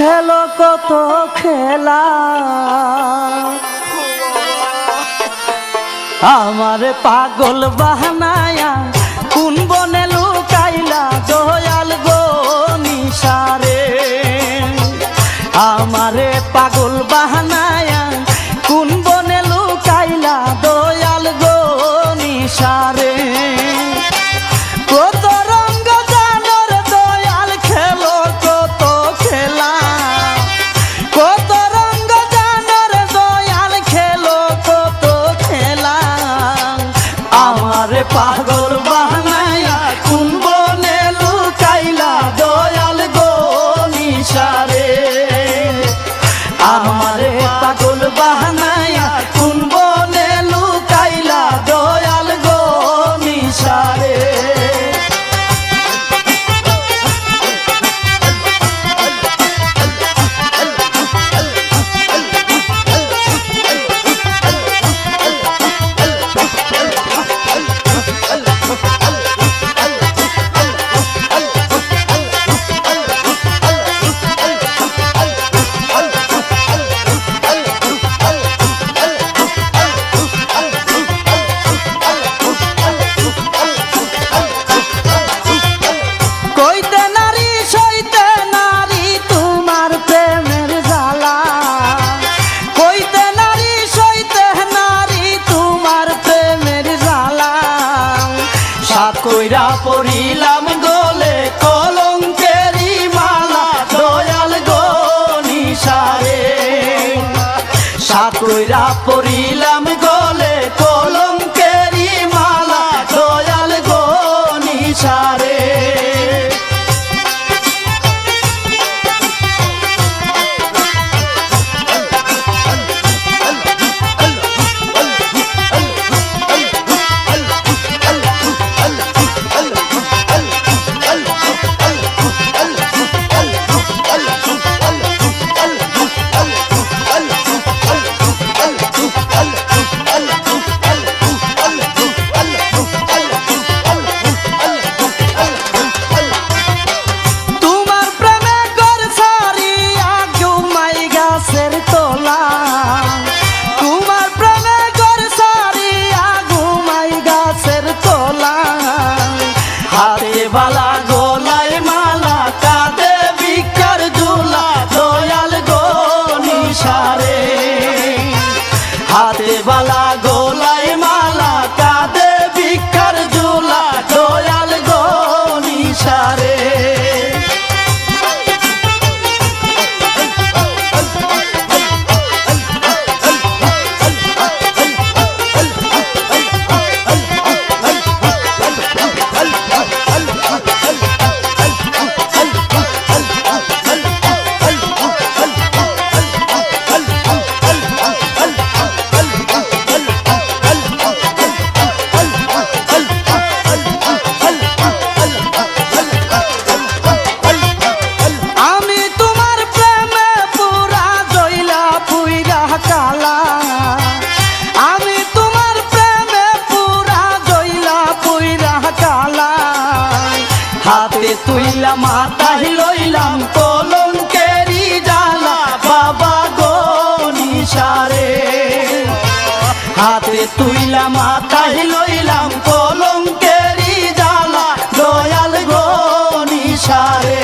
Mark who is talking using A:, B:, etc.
A: খেলো কত খেলা। আমার পাগল বাহানায়া, কোন বনে লুকাইলা দয়াল গো নিশারে? আমার পাগল বাহানা কইরা পড়িলাম গলে কলঙ্কেরি মালা দয়াল গো নিশারে। সাত কইরা পড়িলাম তুইলা মাতাই লইলাম কলঙ্কেরি জালা বাবা গো নিশারে। হাতে তুইলা মাতাই লইলাম কলঙ্কেরি জালা দয়াল গো নিশারে।